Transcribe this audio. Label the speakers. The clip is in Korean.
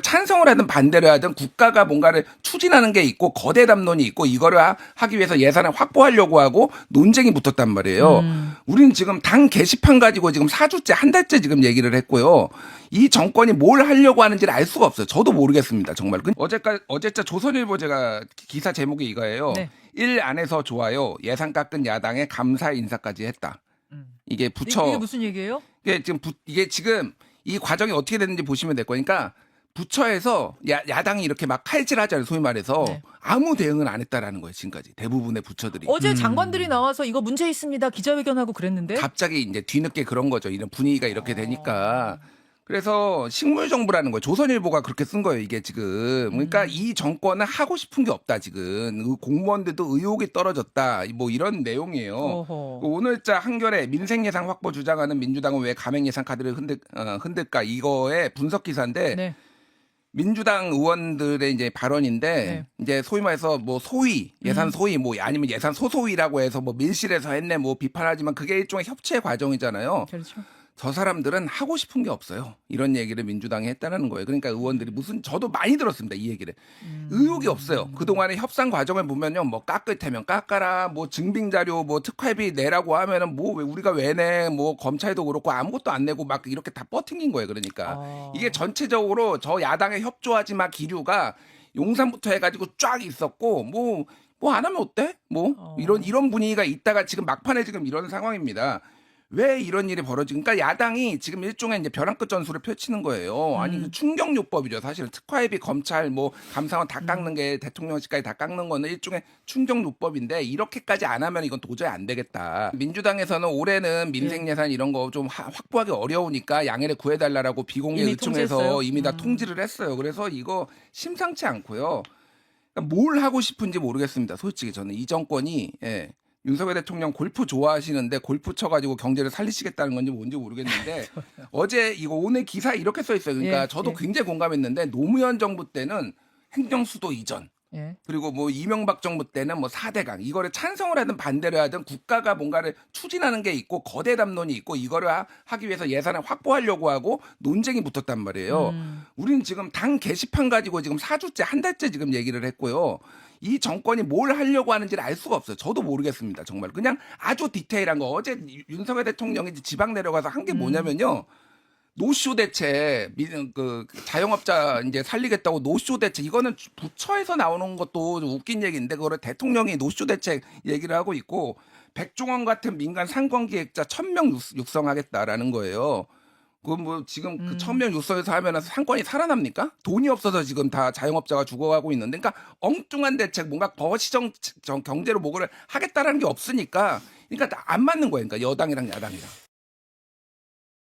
Speaker 1: 찬성을 하든 반대를 하든 국가가 뭔가를 추진하는 게 있고 거대 담론이 있고 이거를 하- 하기 위해서 예산을 확보하려고 하고 논쟁이 붙었단 말이에요. 우리는 지금 당 게시판 가지고 지금 4주째 한 달째 지금 얘기를 했고요. 이 정권이 뭘 하려고 하는지를 알 수가 없어요. 저도 모르겠습니다. 정말. 그 어제까 어제자 조선일보 제가 기사 제목이 이거예요.
Speaker 2: 네.
Speaker 1: 일 안에서 좋아요. 예산 깎은 야당에 감사 인사까지 했다.
Speaker 2: 음.
Speaker 1: 이게 부처
Speaker 2: 이게 무슨 얘기예요?
Speaker 1: 이게 지금 부, 이게 지금 이 과정이 어떻게 됐는지 보시면 될 거니까 부처에서 야, 야당이 이렇게 막 칼질하잖아요. 소위 말해서
Speaker 2: 네.
Speaker 1: 아무 대응을 안 했다라는 거예요. 지금까지 대부분의 부처들이.
Speaker 2: 어제 장관들이 나와서 이거 문제 있습니다 기자회견하고 그랬는데
Speaker 1: 갑자기 이제 뒤늦게 그런 거죠. 이런 분위기가 이렇게
Speaker 2: 어.
Speaker 1: 되니까. 그래서 식물 정부라는 거예요. 조선일보가 그렇게 쓴 거예요. 이게 지금. 그러니까
Speaker 2: 음.
Speaker 1: 이 정권은 하고 싶은 게 없다 지금. 그 공무원들도 의혹이 떨어졌다. 뭐 이런 내용이에요.
Speaker 2: 어허.
Speaker 1: 그 오늘자 한겨레 민생 예산 확보 주장하는 민주당은 왜 가맹 예산 카드를 흔들 어, 흔들까 이거의 분석 기사인데
Speaker 2: 네.
Speaker 1: 민주당 의원들의 이제 발언인데
Speaker 2: 네.
Speaker 1: 이제 소위 말해서 뭐 소위 예산
Speaker 2: 음.
Speaker 1: 소위 뭐 아니면 예산 소소위라고 해서 뭐 밀실에서 했네 뭐 비판하지만 그게 일종의 협치의 과정이잖아요.
Speaker 2: 그렇죠.
Speaker 1: 저 사람들은 하고 싶은 게 없어요. 이런 얘기를 민주당이 했다는 거예요. 그러니까 의원들이 무슨 저도 많이 들었습니다. 이 얘기를.
Speaker 2: 음.
Speaker 1: 의혹이 없어요. 그동안의 협상 과정을 보면요. 뭐 깎을 테면 깎아라. 뭐 증빙 자료 뭐 특활비 내라고 하면은 뭐왜 우리가 왜 내? 뭐 검찰도 그렇고 아무것도 안 내고 막 이렇게 다 뻗팅긴 거예요. 그러니까
Speaker 2: 아.
Speaker 1: 이게 전체적으로 저 야당의 협조하지 마 기류가 용산부터 해 가지고 쫙 있었고 뭐 뭐 안 하면 어때? 뭐
Speaker 2: 어.
Speaker 1: 이런 이런 분위기가 있다가 지금 막판에 지금 이런 상황입니다. 왜 이런 일이 벌어지니까 그러니까 야당이 지금 일종의 이제 벼랑 끝 전술을 펼치는 거예요. 아니 그 충격요법이죠. 사실은 특활비 검찰 뭐 감사원 다 깎는 게 대통령실까지 다 깎는 거는 일종의 충격요법인데 이렇게까지 안 하면 이건 도저히 안 되겠다. 민주당에서는 올해는 민생 예산 이런 거 좀 확보하기 어려우니까 양해를 구해달라라고 비공개
Speaker 2: 이미
Speaker 1: 요청해서? 이미 다
Speaker 2: 음.
Speaker 1: 통지를 했어요. 그래서 이거 심상치 않고요. 그러니까 뭘 하고 싶은지 모르겠습니다. 솔직히 저는 이 정권이 예. 윤석열 대통령 골프 좋아하시는데 골프 쳐가지고 경제를 살리시겠다는 건지 뭔지 모르겠는데 어제 이거 오늘 기사 이렇게 써 있어요. 그러니까
Speaker 2: 예,
Speaker 1: 저도
Speaker 2: 예.
Speaker 1: 굉장히 공감했는데 노무현 정부 때는 행정수도 이전
Speaker 2: 예.
Speaker 1: 그리고 뭐 이명박 정부 때는 뭐 4대강 이거를 찬성을 하든 반대를 하든 국가가 뭔가를 추진하는 게 있고 거대 담론이 있고 이거를 하, 하기 위해서 예산을 확보하려고 하고 논쟁이 붙었단 말이에요.
Speaker 2: 음.
Speaker 1: 우리는 지금 당 게시판 가지고 지금 4주째 한 달째 지금 얘기를 했고요. 이 정권이 뭘 하려고 하는지를 알 수가 없어요. 저도 모르겠습니다. 정말 그냥 아주 디테일한 거 어제 윤석열 대통령이 지방 내려가서 한게
Speaker 2: 음.
Speaker 1: 뭐냐면요. 노쇼 대책, 미- 그 자영업자 이제 살리겠다고 노쇼 대책 이거는 부처에서 나오는 것도 좀 웃긴 얘기인데 그거를 대통령이 노쇼 대책 얘기를 하고 있고 백종원 같은 민간 상권기획자 1000명 육성하겠다라는 거예요. 그뭐 지금 그
Speaker 2: 음.
Speaker 1: 1000명 육성해서 하면 상권이 살아납니까? 돈이 없어서 지금 다 자영업자가 죽어가고 있는데 그러니까 엉뚱한 대책 뭔가 거시정 정- 경제로 뭐를 하겠다라는 게 없으니까 그러니까 안 맞는 거예요. 그러니까 여당이랑 야당이랑.